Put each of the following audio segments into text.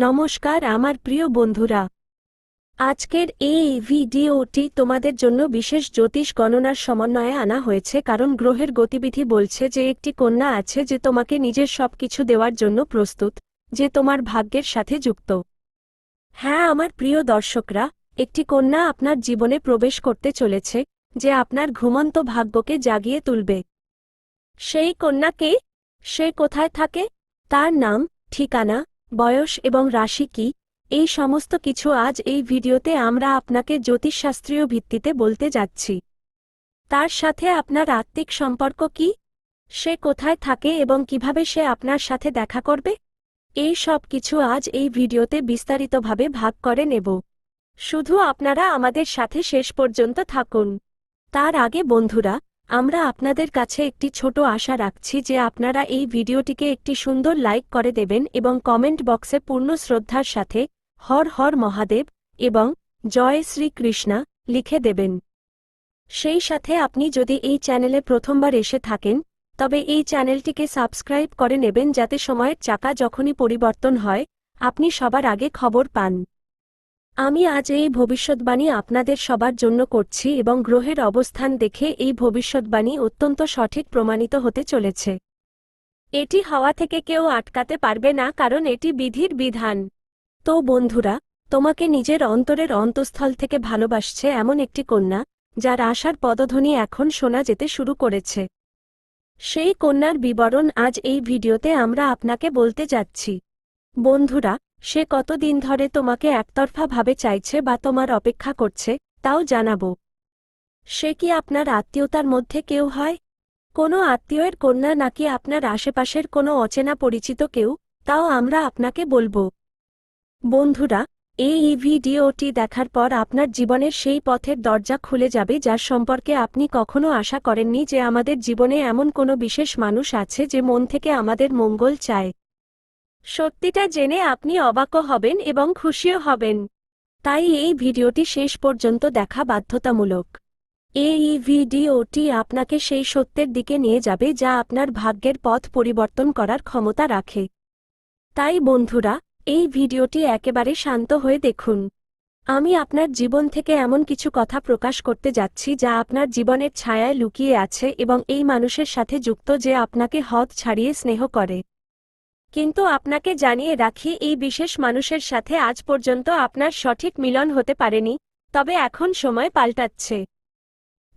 নমস্কার আমার প্রিয় বন্ধুরা। আজকের এই ভিডিওটি তোমাদের জন্য বিশেষ জ্যোতিষ গণনার সমন্বয়ে আনা হয়েছে কারণ গ্রহের গতিবিধি বলছে যে একটি কন্যা আছে যে তোমাকে নিজের সবকিছু দেওয়ার জন্য প্রস্তুত, যে তোমার ভাগ্যের সাথে যুক্ত। হ্যাঁ আমার প্রিয় দর্শকরা, একটি কন্যা আপনার জীবনে প্রবেশ করতে চলেছে, যে আপনার ঘুমন্ত ভাগ্যকে জাগিয়ে তুলবে। সেই কন্যাকে সে কোথায় থাকে? তার নাম, ঠিকানা বয়স এবং রাশি কি? এই সমস্ত কিছু আজ এই ভিডিওতে আমরা আপনাকে জ্যোতিষশাস্ত্রীয় ভিত্তিতে বলতে যাচ্ছি। তার সাথে আপনার আত্মিক সম্পর্ক কি? সে কোথায় থাকে এবং কীভাবে সে আপনার সাথে দেখা করবে? এই সব কিছু আজ এই ভিডিওতে বিস্তারিতভাবে ভাগ করে নেব। শুধু আপনারা আমাদের সাথে শেষ পর্যন্ত থাকুন। তার আগে বন্ধুরা আমরা আপনাদের কাছে একটি ছোট আশা রাখছি যে আপনারা এই ভিডিওটিকে একটি সুন্দর লাইক করে দেবেন এবং কমেন্ট বক্সে পূর্ণ শ্রদ্ধার সাথে হর হর মহাদেব এবং জয় শ্রীকৃষ্ণা লিখে দেবেন। সেই সাথে আপনি যদি এই চ্যানেলে প্রথমবার এসে থাকেন, তবে এই চ্যানেলটিকে সাবস্ক্রাইব করে নেবেন যাতে সময়ের চাকা যখনই পরিবর্তন হয়, আপনি সবার আগে খবর পান। আমি আজ এই ভবিষ্যৎবাণী আপনাদের সবার জন্য করছি এবং গ্রহের অবস্থান দেখে এই ভবিষ্যৎবাণী অত্যন্ত সঠিক প্রমাণিত হতে চলেছে। এটি হওয়া থেকে কেউ আটকাতে পারবে না কারণ এটি বিধির বিধান। তো বন্ধুরা, তোমাকে নিজের অন্তরের অন্তঃস্থল থেকে ভালোবাসছে এমন একটি কন্যা, যার আশার পদধ্বনি এখন শোনা যেতে শুরু করেছে। সেই কন্যার বিবরণ আজ এই ভিডিওতে আমরা আপনাকে বলতে যাচ্ছি। বন্ধুরা সে কতদিন ধরে তোমাকে একতরফাভাবে চাইছে বা তোমার অপেক্ষা করছে, তাও জানাব। সে কি আপনার আত্মীয়তার মধ্যে কেউ হয়? কোনো আত্মীয়ের কন্যা নাকি আপনার আশেপাশের কোনো অচেনা পরিচিত কেউ, তাও আমরা আপনাকে বলব। বন্ধুরা, এই ভিডিওটি দেখার পর আপনার জীবনের সেই পথের দরজা খুলে যাবে যার সম্পর্কে আপনি কখনো আশা করেননি যে আমাদের জীবনে এমন কোনো বিশেষ মানুষ আছে যে মন থেকে আমাদের মঙ্গল চায়। সত্যিটা জেনে আপনি অবাকও হবেন এবং খুশিও হবেন। তাই এই ভিডিওটি শেষ পর্যন্ত দেখা বাধ্যতামূলক। এই ভিডিওটি আপনাকে সেই সত্যের দিকে নিয়ে যাবে যা আপনার ভাগ্যের পথ পরিবর্তন করার ক্ষমতা রাখে। তাই বন্ধুরা, এই ভিডিওটি একেবারে শান্ত হয়ে দেখুন। আমি আপনার জীবন থেকে এমন কিছু কথা প্রকাশ করতে যাচ্ছি যা আপনার জীবনের ছায়ায় লুকিয়ে আছে এবং এই মানুষের সাথে যুক্ত যে আপনাকে হদ ছাড়িয়ে স্নেহ করে। কিন্তু আপনাকে জানিয়ে রাখি, এই বিশেষ মানুষের সাথে আজ পর্যন্ত আপনার সঠিক মিলন হতে পারেনি, তবে এখন সময় পাল্টাচ্ছে।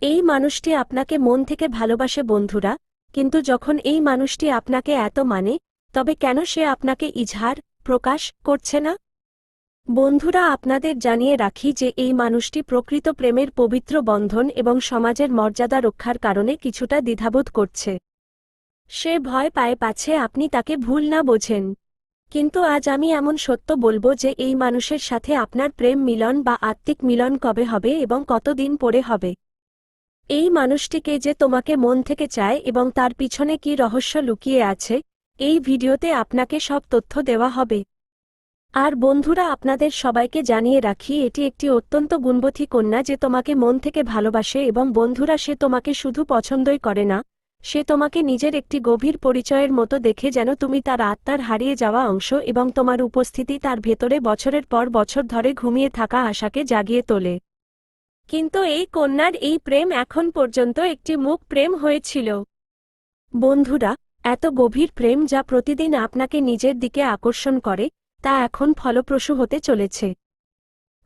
এই মানুষটি আপনাকে মন থেকে ভালোবাসে বন্ধুরা, কিন্তু যখন এই মানুষটি আপনাকে এত মানে তবে কেন সে আপনাকে ইজহার, প্রকাশ করছে না? বন্ধুরা, আপনাদের জানিয়ে রাখি যে এই মানুষটি প্রকৃত প্রেমের পবিত্র বন্ধন এবং সমাজের মর্যাদা রক্ষার কারণে কিছুটা দ্বিধাবোধ করছে। সে ভয় পায় পাছে আপনি তাকে ভুল না বোঝেন। কিন্তু আজ আমি এমন সত্য বলব যে এই মানুষের সাথে আপনার প্রেম মিলন বা আত্মিক মিলন কবে হবে এবং কতদিন পরে হবে। এই মানুষটিকে যে তোমাকে মন থেকে চায় এবং তার পিছনে কি রহস্য লুকিয়ে আছে, এই ভিডিওতে আপনাকে সব তথ্য দেওয়া হবে। আর বন্ধুরা, আপনাদের সবাইকে জানিয়ে রাখি, এটি একটি অত্যন্ত গুণবতী কন্যা যে তোমাকে মন থেকে ভালোবাসে এবং বন্ধুরা সে তোমাকে শুধু পছন্দই করে না সে তোমাকে নিজের একটি গভীর পরিচয়ের মতো দেখে যেন তুমি তার আত্মার হারিয়ে যাওয়া অংশ এবং তোমার উপস্থিতি তার ভেতরে বছরের পর বছর ধরে ঘুমিয়ে থাকা আশাকে জাগিয়ে তোলে। কিন্তু এই কন্যার এই প্রেম এখন পর্যন্ত একটি মুখ প্রেম হয়েছিল। বন্ধুরা, এত গভীর প্রেম যা প্রতিদিন আপনাকে নিজের দিকে আকর্ষণ করে, তা এখন ফলপ্রসূ হতে চলেছে।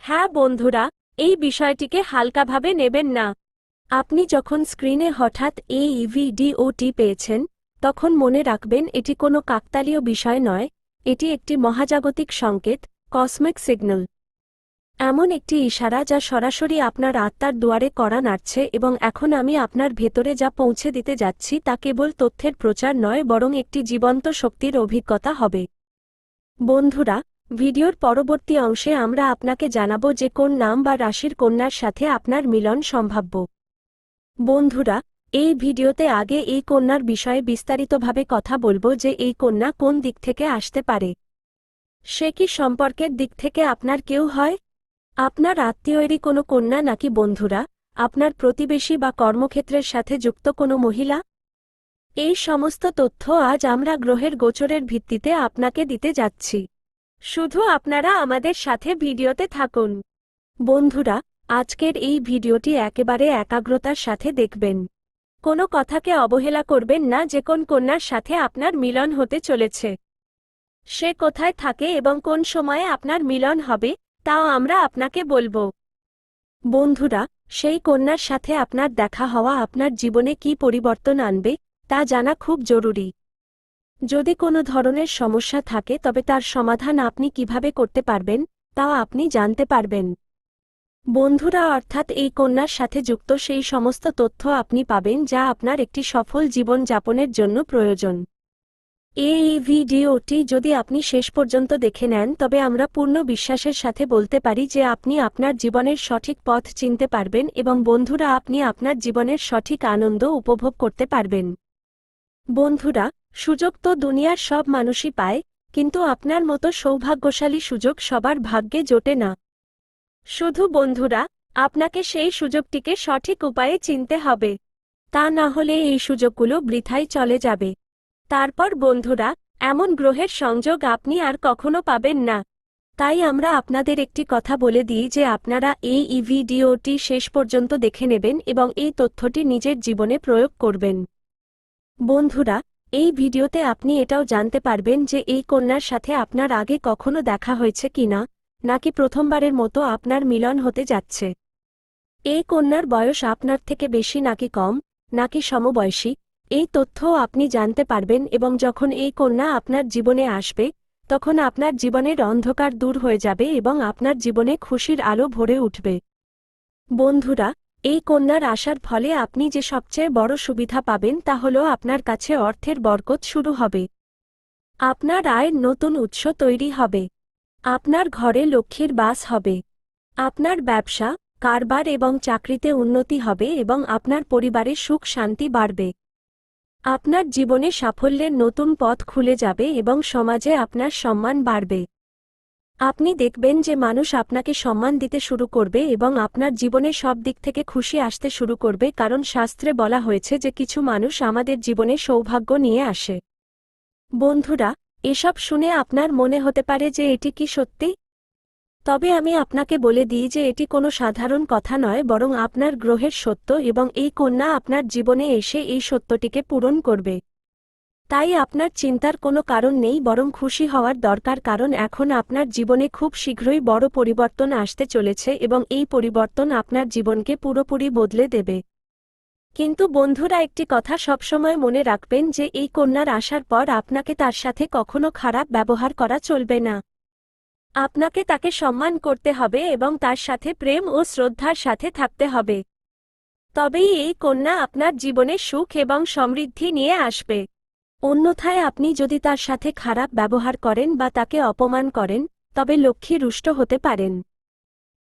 হ্যাঁ বন্ধুরা, এই বিষয়টিকে হালকাভাবে নেবেন না। আপনি যখন স্ক্রিনে হঠাৎ এই ভিডিওটি পেয়েছেন, তখন মনে রাখবেন এটি কোনো কাকতালীয় বিষয় নয়, এটি একটি মহাজাগতিক সংকেত কসমিক সিগন্যাল এমন একটি ইশারা যা সরাসরি আপনার আত্মার দুয়ারে করা নাড়ছে এবং এখন আমি আপনার ভেতরে যা পৌঁছে দিতে যাচ্ছি তা কেবল তথ্যের প্রচার নয়, বরং একটি জীবন্ত শক্তির অভিজ্ঞতা হবে। বন্ধুরা, ভিডিওর পরবর্তী অংশে আমরা আপনাকে জানাব যে কোন নাম বা রাশির কন্যার সাথে আপনার মিলন সম্ভাব্য। বন্ধুরা, এই ভিডিওতে আগে এই কন্যার বিষয়ে বিস্তারিতভাবে কথা বলব যে এই কন্যা কোন দিক থেকে আসতে পারে। সে কি সম্পর্কের দিক থেকে আপনার কেউ হয়? আপনার আত্মীয়েরই কোনো কন্যা নাকি বন্ধুরা? আপনার প্রতিবেশী বা কর্মক্ষেত্রের সাথে যুক্ত কোনো মহিলা? এই সমস্ত তথ্য আজ আমরা গ্রহের গোচরের ভিত্তিতে আপনাকে দিতে যাচ্ছি। শুধু আপনারা আমাদের সাথে ভিডিওতে থাকুন। বন্ধুরা আজকের এই ভিডিওটি একেবারে একাগ্রতার সাথে দেখবেন। কোনো কথাকে অবহেলা করবেন না, যে কোন কন্যার সাথে আপনার মিলন হতে চলেছে। সে কোথায় থাকে এবং কোন সময়ে আপনার মিলন হবে, তাও আমরা আপনাকে বলব। বন্ধুরা, সেই কন্যার সাথে আপনার দেখা হওয়া আপনার জীবনে কি পরিবর্তন আনবে, তা জানা খুব জরুরি। যদি কোনো ধরনের সমস্যা থাকে, তবে তার সমাধান আপনি কীভাবে করতে পারবেন, তাও আপনি জানতে পারবেন। বন্ধুরা, অর্থাৎ এই কন্যার সাথে যুক্ত সেই সমস্ত তথ্য আপনি পাবেন যা আপনার একটি সফল জীবন যাপনের জন্য প্রয়োজন। এই ভিডিওটি যদি আপনি শেষ পর্যন্ত দেখে নেন, তবে আমরা পূর্ণ বিশ্বাসের সাথে বলতে পারি যে আপনি আপনার জীবনের সঠিক পথ চিনতে পারবেন এবং বন্ধুরা, আপনি আপনার জীবনের সঠিক আনন্দ উপভোগ করতে পারবেন। বন্ধুরা, সুযোগ তো দুনিয়ার সব মানুষই পায়, কিন্তু আপনার মতো সৌভাগ্যশালী সুযোগ সবার ভাগ্যে জোটে না। শুধু বন্ধুরা, আপনাকে সেই সুযোগটিকে সঠিক উপায়ে চিনতে হবে। তা না হলে এই সুযোগগুলো বৃথায় চলে যাবে। তারপর বন্ধুরা, এমন গ্রহের সংযোগ আপনি আর কখনো পাবেন না। তাই আমরা আপনাদের একটি কথা বলে দিই যে আপনারা এই ই ভিডিওটি শেষ পর্যন্ত দেখে নেবেন এবং এই তথ্যটি নিজের জীবনে প্রয়োগ করবেন। বন্ধুরা, এই ভিডিওতে আপনি এটাও জানতে পারবেন যে এই কন্যার সাথে আপনার আগে কখনো দেখা হয়েছে কিনা। নাকি প্রথমবারের মতো আপনার মিলন হতে যাচ্ছে? এই কন্যার বয়স আপনার থেকে বেশি নাকি কম, নাকি সমবয়সী? এই তথ্যও আপনি জানতে পারবেন এবং যখন এই কন্যা আপনার জীবনে আসবে, তখন আপনার জীবনের অন্ধকার দূর হয়ে যাবে এবং আপনার জীবনে খুশির আলো ভরে উঠবে। বন্ধুরা, এই কন্যার আসার ফলে আপনি যে সবচেয়ে বড় সুবিধা পাবেন তা হল আপনার কাছে অর্থের বরকত শুরু হবে। আপনার আয়ের নতুন উৎস তৈরি হবে। আপনার ঘরে লক্ষ্মীর বাস হবে। আপনার ব্যবসা, কারবার এবং চাকরিতে উন্নতি হবে এবং আপনার পরিবারে সুখ শান্তি বাড়বে। আপনার জীবনে সাফল্যের নতুন পথ খুলে যাবে এবং সমাজে আপনার সম্মান বাড়বে। আপনি দেখবেন যে মানুষ আপনাকে সম্মান দিতে শুরু করবে এবং আপনার জীবনে সব দিক থেকে খুশি আসতে শুরু করবে কারণ শাস্ত্রে বলা হয়েছে যে কিছু মানুষ আমাদের জীবনে সৌভাগ্য নিয়ে আসে। বন্ধুরা এসব শুনে আপনার মনে হতে পারে যে এটি কি সত্যি? তবে আমি আপনাকে বলে দিই যে এটি কোনো সাধারণ কথা নয়, বরং আপনার গ্রহের সত্য এবং এই কন্যা আপনার জীবনে এসে এই সত্যটিকে পূরণ করবে। তাই আপনার চিন্তার কোনো কারণ নেই, বরং খুশি হওয়ার দরকার, কারণ এখন আপনার জীবনে খুব শীঘ্রই বড় পরিবর্তন আসতে চলেছে এবং এই পরিবর্তন আপনার জীবনকে পুরোপুরি বদলে দেবে। কিন্তু বন্ধুরা একটি কথা সবসময় মনে রাখবেন যে এই কন্যার আসার পর আপনাকে তার সাথে কখনো খারাপ ব্যবহার করা চলবে না। আপনাকে তাকে সম্মান করতে হবে এবং তার সাথে প্রেম ও শ্রদ্ধার সাথে থাকতে হবে। তবেই এই কন্যা আপনার জীবনে সুখ এবং সমৃদ্ধি নিয়ে আসবে। অন্যথায় আপনি যদি তার সাথে খারাপ ব্যবহার করেন বা তাকে অপমান করেন, তবে লক্ষ্মী রুষ্ট হতে পারেন।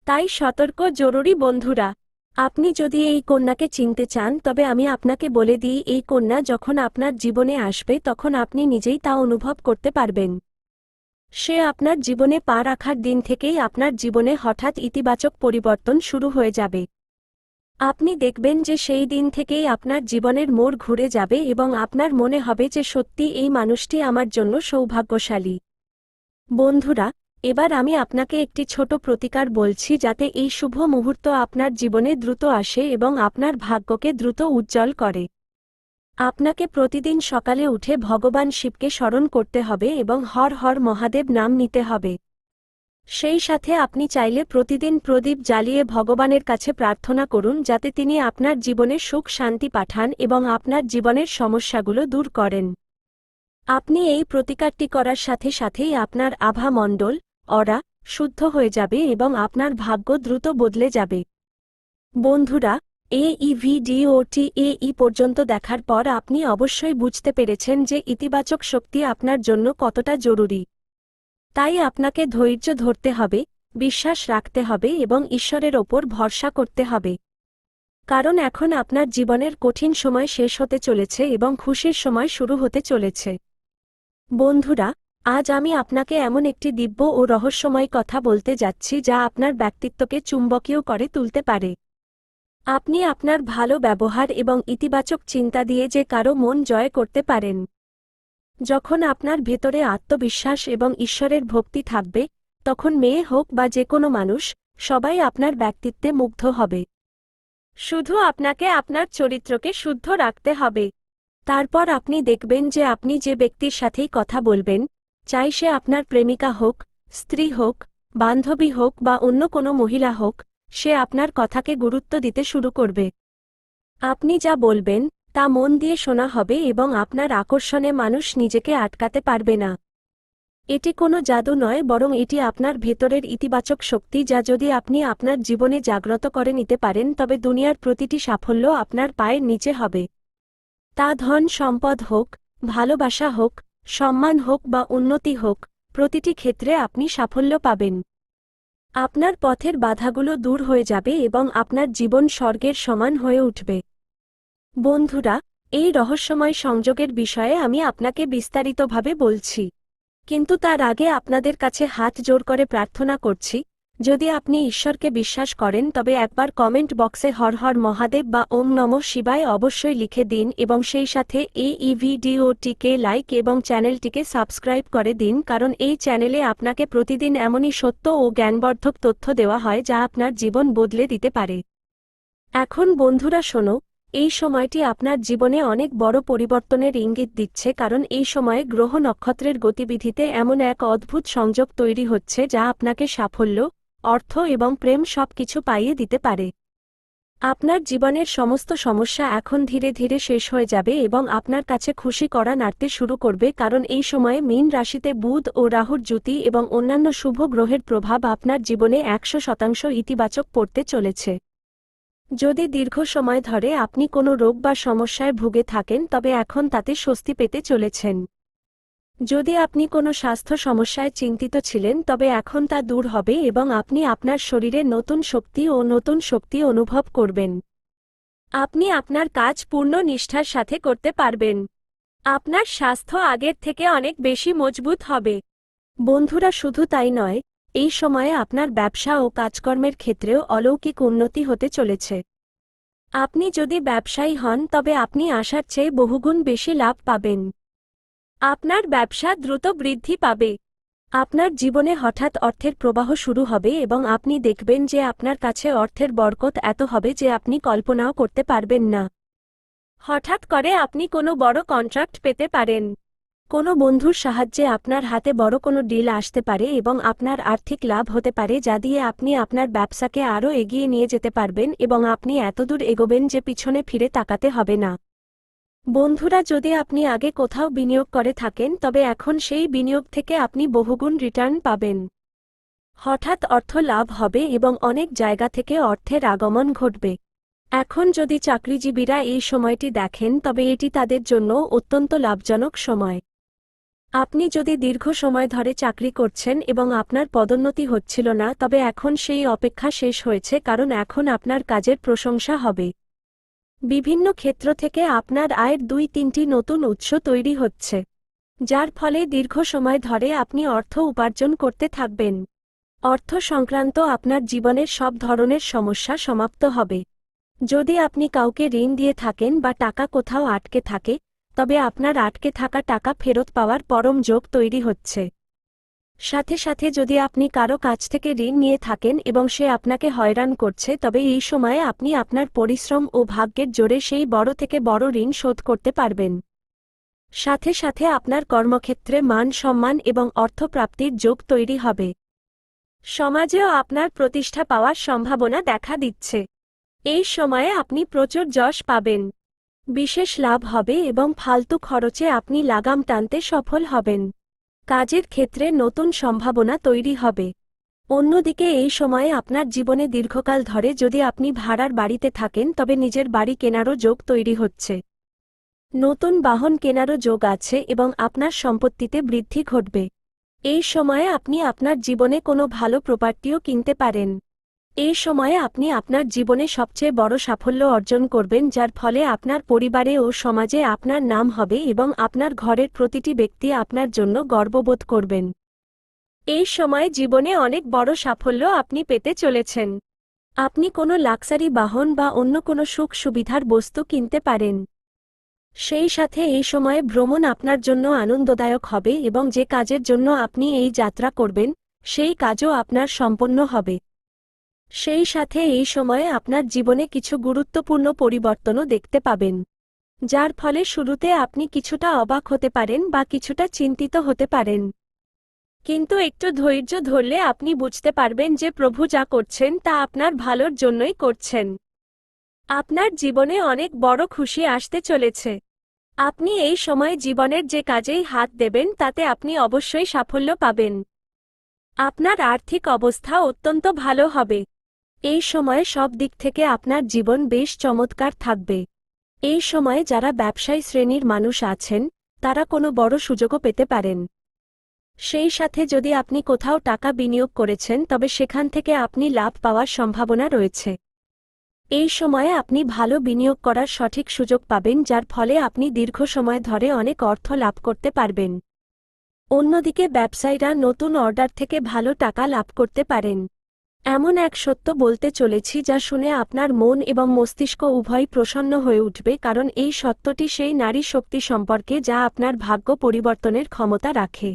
তাই সতর্ক, জরুরি বন্ধুরা। আপনি যদি এই কন্যাকে চিনতে চান, তবে আমি আপনাকে বলে দিই, এই কন্যা যখন আপনার জীবনে আসবে, তখন আপনি নিজেই তা অনুভব করতে পারবেন। সে আপনার জীবনে পা রাখার দিন থেকেই আপনার জীবনে হঠাৎ ইতিবাচক পরিবর্তন শুরু হয়ে যাবে। আপনি দেখবেন যে সেই দিন থেকেই আপনার জীবনের মোড় ঘুরে যাবে এবং আপনার মনে হবে যে সত্যি এই মানুষটি আমার জন্য সৌভাগ্যশালী। বন্ধুরা এবার আমি আপনাকে একটি ছোট প্রতিকার বলছি যাতে এই শুভ মুহূর্ত আপনার জীবনে দ্রুত আসে এবং আপনার ভাগ্যকে দ্রুত উজ্জ্বল করে। আপনাকে প্রতিদিন সকালে উঠে ভগবান শিবকে স্মরণ করতে হবে এবং হর হর মহাদেব নাম নিতে হবে। সেই সাথে আপনি চাইলে প্রতিদিন প্রদীপ জ্বালিয়ে ভগবানের কাছে প্রার্থনা করুন যাতে তিনি আপনার জীবনে সুখ শান্তি পাঠান এবং আপনার জীবনের সমস্যাগুলো দূর করেন। আপনি এই প্রতিকারটি করার সাথে সাথেই আপনার আভা মণ্ডল অরা শুদ্ধ হয়ে যাবে এবং আপনার ভাগ্য দ্রুত বদলে যাবে। বন্ধুরা এই ভিডিওটি এই পর্যন্ত দেখার পর আপনি অবশ্যই বুঝতে পেরেছেন যে ইতিবাচক শক্তি আপনার জন্য কতটা জরুরি। তাই আপনাকে ধৈর্য ধরতে হবে, বিশ্বাস রাখতে হবে এবং ঈশ্বরের ওপর ভরসা করতে হবে। কারণ এখন আপনার জীবনের কঠিন সময় শেষ হতে চলেছে এবং খুশির সময় শুরু হতে চলেছে। বন্ধুরা আজ আমি আপনাকে এমন একটি দিব্য ও রহস্যময় কথা বলতে যাচ্ছি যা আপনার ব্যক্তিত্বকে চুম্বকীয় করে তুলতে পারে। আপনি আপনার ভালো ব্যবহার এবং ইতিবাচক চিন্তা দিয়ে যে কারও মন জয় করতে পারেন। যখন আপনার ভেতরে আত্মবিশ্বাস এবং ঈশ্বরের ভক্তি থাকবে, তখন মেয়ে হোক বা যে কোনো মানুষ, সবাই আপনার ব্যক্তিত্বে মুগ্ধ হবে। শুধু আপনাকে আপনার চরিত্রকে শুদ্ধ রাখতে হবে। তারপর আপনি দেখবেন যে আপনি যে ব্যক্তির সাথেই কথা বলবেন চাই সে আপনার প্রেমিকা হোক, স্ত্রী হোক, বান্ধবী হোক বা অন্য কোনো মহিলা হোক, সে আপনার কথাকে গুরুত্ব দিতে শুরু করবে। আপনি যা বলবেন, তা মন দিয়ে শোনা হবে এবং আপনার আকর্ষণে মানুষ নিজেকে আটকাতে পারবে না। এটি কোনো জাদু নয়, বরং এটি আপনার ভেতরের ইতিবাচক শক্তি যা যদি আপনি আপনার জীবনে জাগ্রত করে নিতে পারেন, তবে দুনিয়ার প্রতিটি সাফল্য আপনার পায়ের নিচে হবে। তা ধন, সম্পদ হোক, ভালোবাসা হোক সম্মান হোক বা উন্নতি হোক, প্রতিটি ক্ষেত্রে আপনি সাফল্য পাবেন। আপনার পথের বাধাগুলো দূর হয়ে যাবে এবং আপনার জীবন স্বর্গের সমান হয়ে উঠবে। বন্ধুরা, এই রহস্যময় সংযোগের বিষয়ে আমি আপনাকে বিস্তারিতভাবে বলছি। কিন্তু তার আগে আপনাদের কাছে হাত জোর করে প্রার্থনা করছি যদি আপনি ঈশ্বরকে বিশ্বাস করেন, তবে একবার কমেন্ট বক্সে হর হর মহাদেব বা ওম নম শিবায় অবশ্যই লিখে দিন এবং সেই সাথে এই ভিডিওটিকে লাইক এবং চ্যানেলটিকে সাবস্ক্রাইব করে দিন, কারণ এই চ্যানেলে আপনাকে প্রতিদিন এমনই সত্য ও জ্ঞানবর্ধক তথ্য দেওয়া হয় যা আপনার জীবন বদলে দিতে পারে। এখন বন্ধুরা শোনো, এই সময়টি আপনার জীবনে অনেক বড় পরিবর্তনের ইঙ্গিত দিচ্ছে, কারণ এই সময়ে গ্রহ নক্ষত্রের গতিবিধিতে এমন এক অদ্ভুত সংযোগ তৈরি হচ্ছে যা আপনাকে সাফল্য অর্থ এবং প্রেম সবকিছু পাইয়ে দিতে পারে। আপনার জীবনের সমস্ত সমস্যা এখন ধীরে ধীরে শেষ হয়ে যাবে এবং আপনার কাছে খুশি করা নাড়তে শুরু করবে কারণ এই সময়ে মীন রাশিতে বুধ ও রাহুর জ্যোতি এবং অন্যান্য শুভ গ্রহের প্রভাব আপনার জীবনে একশো শতাংশ ইতিবাচক পড়তে চলেছে। যদি দীর্ঘ সময় ধরে আপনি কোনো রোগ বা সমস্যায় ভুগে থাকেন তবে এখন তাতে স্বস্তি পেতে চলেছেন। যদি আপনি কোনো স্বাস্থ্য সমস্যায় চিন্তিত ছিলেন, তবে এখন তা দূর হবে এবং আপনি আপনার শরীরে নতুন শক্তি ও নতুন শক্তি অনুভব করবেন। আপনি আপনার কাজ পূর্ণ নিষ্ঠার সাথে করতে পারবেন। আপনার স্বাস্থ্য আগের থেকে অনেক বেশি মজবুত হবে। বন্ধুরা, শুধু তাই নয়, এই সময়ে আপনার ব্যবসা ও কাজকর্মের ক্ষেত্রেও অলৌকিক উন্নতি হতে চলেছে। আপনি যদি ব্যবসায়ী হন, তবে আপনি আশার চেয়ে বহুগুণ বেশি লাভ পাবেন। আপনার ব্যবসা দ্রুত বৃদ্ধি পাবে। আপনার জীবনে হঠাৎ অর্থের প্রবাহ শুরু হবে এবং আপনি দেখবেন যে আপনার কাছে অর্থের বরকত এত হবে যে আপনি কল্পনাও করতে পারবেন না। হঠাৎ করে আপনি কোনো বড় কন্ট্রাক্ট পেতে পারেন। কোনো বন্ধুর সাহায্যে আপনার হাতে বড় কোনো ডিল আসতে পারে এবং আপনার আর্থিক লাভ হতে পারে যা দিয়ে আপনি আপনার ব্যবসাকে আরও এগিয়ে নিয়ে যেতে পারবেন এবং আপনি এতদূর এগোবেন যে পিছনে ফিরে তাকাতে হবে না। বন্ধুরা, যদি আপনি আগে কোথাও বিনিয়োগ করে থাকেন, তবে এখন সেই বিনিয়োগ থেকে আপনি বহুগুণ রিটার্ন পাবেন। হঠাৎ অর্থ লাভ হবে এবং অনেক জায়গা থেকে অর্থের আগমন ঘটবে। এখন যদি চাকরিজীবীরা এই সময়টি দেখেন, তবে এটি তাদের জন্য অত্যন্ত লাভজনক সময়। আপনি যদি দীর্ঘ সময় ধরে চাকরি করছেন এবং আপনার পদোন্নতি হচ্ছিল না, তবে এখন সেই অপেক্ষা শেষ হয়েছে, কারণ এখন আপনার কাজের প্রশংসা হবে। বিভিন্ন ক্ষেত্র থেকে আপনার আয়ের দুই তিনটি নতুন উৎস তৈরি হচ্ছে, যার ফলে দীর্ঘ সময় ধরে আপনি অর্থ উপার্জন করতে থাকবেন। অর্থ সংক্রান্ত আপনার জীবনের সব ধরনের সমস্যা সমাপ্ত হবে। যদি আপনি কাউকে ঋণ দিয়ে থাকেন বা টাকা কোথাও আটকে থাকে, তবে আপনার আটকে থাকা টাকা ফেরত পাওয়ার পরম যোগ তৈরি হচ্ছে। সাথে সাথে যদি আপনি কারও কাছ থেকে ঋণ নিয়ে থাকেন এবং সে আপনাকে হয়রান করছে, তবে এই সময়ে আপনি আপনার পরিশ্রম ও ভাগ্যের জোরে সেই বড় থেকে বড় ঋণ শোধ করতে পারবেন। সাথে সাথে আপনার কর্মক্ষেত্রে মান সম্মান এবং অর্থপ্রাপ্তির যোগ তৈরি হবে। সমাজেও আপনার প্রতিষ্ঠা পাওয়ার সম্ভাবনা দেখা দিচ্ছে। এই সময়ে আপনি প্রচুর যশ পাবেন। বিশেষ লাভ হবে এবং ফালতু খরচে আপনি লাগাম টানতে সফল হবেন। কাজের ক্ষেত্রে নতুন সম্ভাবনা তৈরি হবে। অন্যদিকে এই সময়ে আপনার জীবনে দীর্ঘকাল ধরে যদি আপনি ভাড়ার বাড়িতে থাকেন, তবে নিজের বাড়ি কেনারও যোগ তৈরি হচ্ছে। নতুন বাহন কেনারও যোগ আছে এবং আপনার সম্পত্তিতে বৃদ্ধি ঘটবে। এই সময়ে আপনি আপনার জীবনে কোনো ভালো প্রপার্টিও কিনতে পারেন। এই সময়ে আপনি আপনার জীবনে সবচেয়ে বড় সাফল্য অর্জন করবেন, যার ফলে আপনার পরিবারে ও সমাজে আপনার নাম হবে এবং আপনার ঘরের প্রতিটি ব্যক্তি আপনার জন্য গর্ববোধ করবেন। এই সময়ে জীবনে অনেক বড় সাফল্য আপনি পেতে চলেছেন। আপনি কোনো লাক্সারি বাহন বা অন্য কোনো সুখ সুবিধার বস্তু কিনতে পারেন। সেই সাথে এই সময়ে ভ্রমণ আপনার জন্য আনন্দদায়ক হবে এবং যে কাজের জন্য আপনি এই যাত্রা করবেন, সেই কাজও আপনার সম্পন্ন হবে। সেই সাথে এই সময়ে আপনার জীবনে কিছু গুরুত্বপূর্ণ পরিবর্তনও দেখতে পাবেন। যার ফলে শুরুতে আপনি কিছুটা অবাক হতে পারেন বা কিছুটা চিন্তিত হতে পারেন। কিন্তু একটু ধৈর্য ধরলে আপনি বুঝতে পারবেন যে প্রভু যা করছেন তা আপনার ভালোর জন্যই করছেন। আপনার জীবনে অনেক বড় খুশি আসতে চলেছে। আপনি এই সময় জীবনের যে কাজেই হাত দেবেন তাতে আপনি অবশ্যই সাফল্য পাবেন। আপনার আর্থিক অবস্থা অত্যন্ত ভালো হবে। এই সময়ে সব দিক থেকে আপনার জীবন বেশ চমৎকার থাকবে। এই সময়ে যারা ব্যবসায়ী শ্রেণির মানুষ আছেন, তারা কোনো বড় সুযোগও পেতে পারেন। সেই সাথে যদি আপনি কোথাও টাকা বিনিয়োগ করেছেন, তবে সেখান থেকে আপনি লাভ পাওয়ার সম্ভাবনা রয়েছে। এই সময়ে আপনি ভালো বিনিয়োগ করার সঠিক সুযোগ পাবেন, যার ফলে আপনি দীর্ঘ সময় ধরে অনেক অর্থ লাভ করতে পারবেন। অন্যদিকে ব্যবসায়ীরা নতুন অর্ডার থেকে ভালো টাকা লাভ করতে পারেন। এমন এক সত্য বলতে চলেছি যা শুনে আপনার মন এবং মস্তিষ্ক উভয় প্রসন্ন হয়ে উঠবে কারণ এই সত্যটি সেই নারী শক্তি সম্পর্কে যা আপনার ভাগ্য পরিবর্তনের ক্ষমতা রাখে।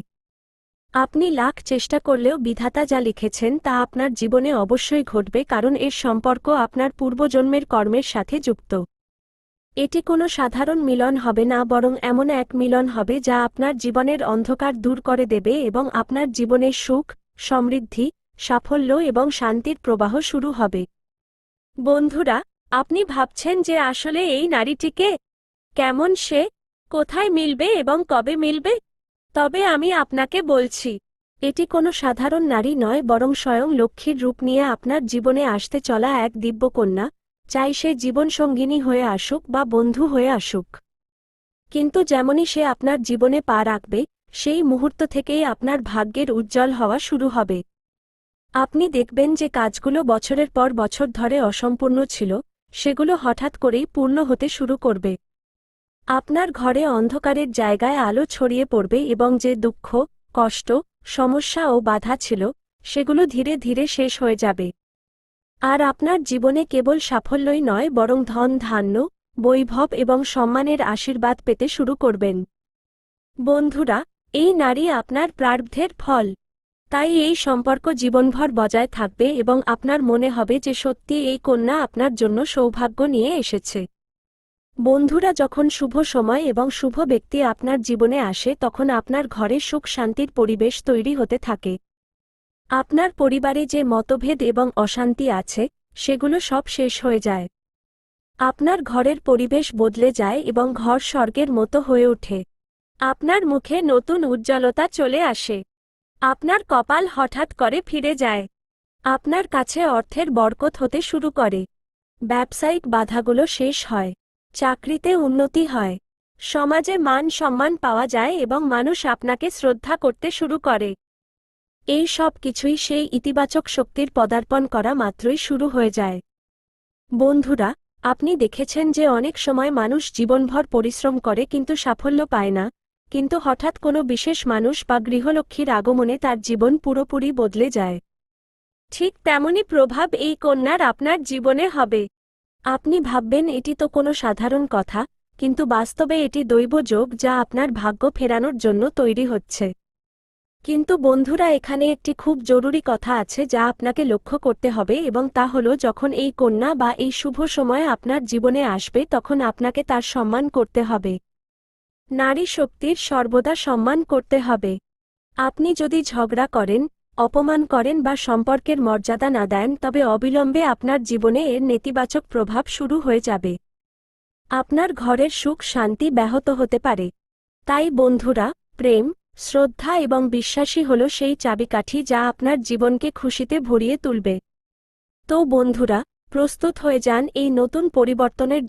আপনি লাখ চেষ্টা করলেও বিধাতা যা লিখেছেন তা আপনার জীবনে অবশ্যই ঘটবে কারণ এর সম্পর্ক আপনার পূর্বজন্মের কর্মের সাথে যুক্ত। এটি কোনো সাধারণ মিলন হবে না বরং এমন এক মিলন হবে যা আপনার জীবনের অন্ধকার দূর করে দেবে এবং আপনার জীবনের সুখ, সমৃদ্ধি সাফল্য এবং শান্তির প্রবাহ শুরু হবে। বন্ধুরা, আপনি ভাবছেন যে আসলে এই নারীটিকে কেমন সে কোথায় মিলবে এবং কবে মিলবে? তবে আমি আপনাকে বলছি, এটি কোনো সাধারণ নারী নয়, বরং স্বয়ং লক্ষ্মীর রূপ নিয়ে আপনার জীবনে আসতে চলা এক দিব্যকন্যা, চাই সে জীবনসঙ্গিনী হয়ে আসুক বা বন্ধু হয়ে আসুক। কিন্তু যেমনই সে আপনার জীবনে পা রাখবে, সেই মুহূর্ত থেকেই আপনার ভাগ্যের উজ্জ্বল হওয়া শুরু হবে। আপনি দেখবেন যে কাজগুলো বছরের পর বছর ধরে অসম্পূর্ণ ছিল, সেগুলো হঠাৎ করেই পূর্ণ হতে শুরু করবে। আপনার ঘরে অন্ধকারের জায়গায় আলো ছড়িয়ে পড়বে এবং যে দুঃখ, কষ্ট, সমস্যা ও বাধা ছিল, সেগুলো ধীরে ধীরে শেষ হয়ে যাবে। আর আপনার জীবনে কেবল সাফল্যই নয়, বরং ধন, ধান্য, বৈভব এবং সম্মানের আশীর্বাদ পেতে শুরু করবেন। বন্ধুরা, এই নারী আপনার প্রার্থের ফল। তাই এই সম্পর্ক জীবনভর বজায় থাকবে এবং আপনার মনে হবে যে সত্যি এই কন্যা আপনার জন্য সৌভাগ্য নিয়ে এসেছে। বন্ধুরা, যখন শুভ সময় এবং শুভ ব্যক্তি আপনার জীবনে আসে, তখন আপনার ঘরে সুখ শান্তির পরিবেশ তৈরি হতে থাকে। আপনার পরিবারে যে মতভেদ এবং অশান্তি আছে, সেগুলো সব শেষ হয়ে যায়। আপনার ঘরের পরিবেশ বদলে যায় এবং ঘর স্বর্গের মতো হয়ে ওঠে। আপনার মুখে নতুন উজ্জ্বলতা চলে আসে। আপনার কপাল হঠাৎ করে ফিরে যায়। আপনার কাছে অর্থের বরকত হতে শুরু করে। ব্যবসায়িক বাধাগুলো শেষ হয়। চাকরিতে উন্নতি হয়। সমাজে মান সম্মান পাওয়া যায় এবং মানুষ আপনাকে শ্রদ্ধা করতে শুরু করে। এই সব কিছুই সেই ইতিবাচক শক্তির পদার্পণ করা মাত্রই শুরু হয়ে যায়। বন্ধুরা, আপনি দেখেছেন যে অনেক সময় মানুষ জীবনভর পরিশ্রম করে কিন্তু সাফল্য পায় না। কিন্তু হঠাৎ কোনো বিশেষ মানুষ বা গৃহলক্ষ্মীর আগমনে তার জীবন পুরোপুরি বদলে যায়। ঠিক তেমনই প্রভাব এই কন্যার আপনার জীবনে হবে। আপনি ভাববেন এটি তো কোনো সাধারণ কথা, কিন্তু বাস্তবে এটি দৈব যোগ যা আপনার ভাগ্য ফেরানোর জন্য তৈরি হচ্ছে। কিন্তু বন্ধুরা, এখানে একটি খুব জরুরি কথা আছে যা আপনাকে লক্ষ্য করতে হবে এবং তা হল যখন এই কন্যা বা এই শুভ সময় আপনার জীবনে আসবে তখন আপনাকে তার সম্মান করতে হবে। নারী শক্তির সর্বদা সম্মান করতে হবে। আপনি যদি ঝগড়া করেন, অপমান করেন বা সম্পর্কের মর্যাদা না দেন, তবে অবিলম্বে আপনার জীবনে এর নেতিবাচক প্রভাব শুরু হয়ে যাবে। আপনার ঘরের সুখ শান্তি ব্যাহত হতে পারে। তাই বন্ধুরা, প্রেম, শ্রদ্ধা এবং বিশ্বাসী হল সেই চাবিকাঠি যা আপনার জীবনকে খুশিতে ভরিয়ে তুলবে। তো বন্ধুরা, প্রস্তুত হয়ে যান এই নতুন পরিবর্তনের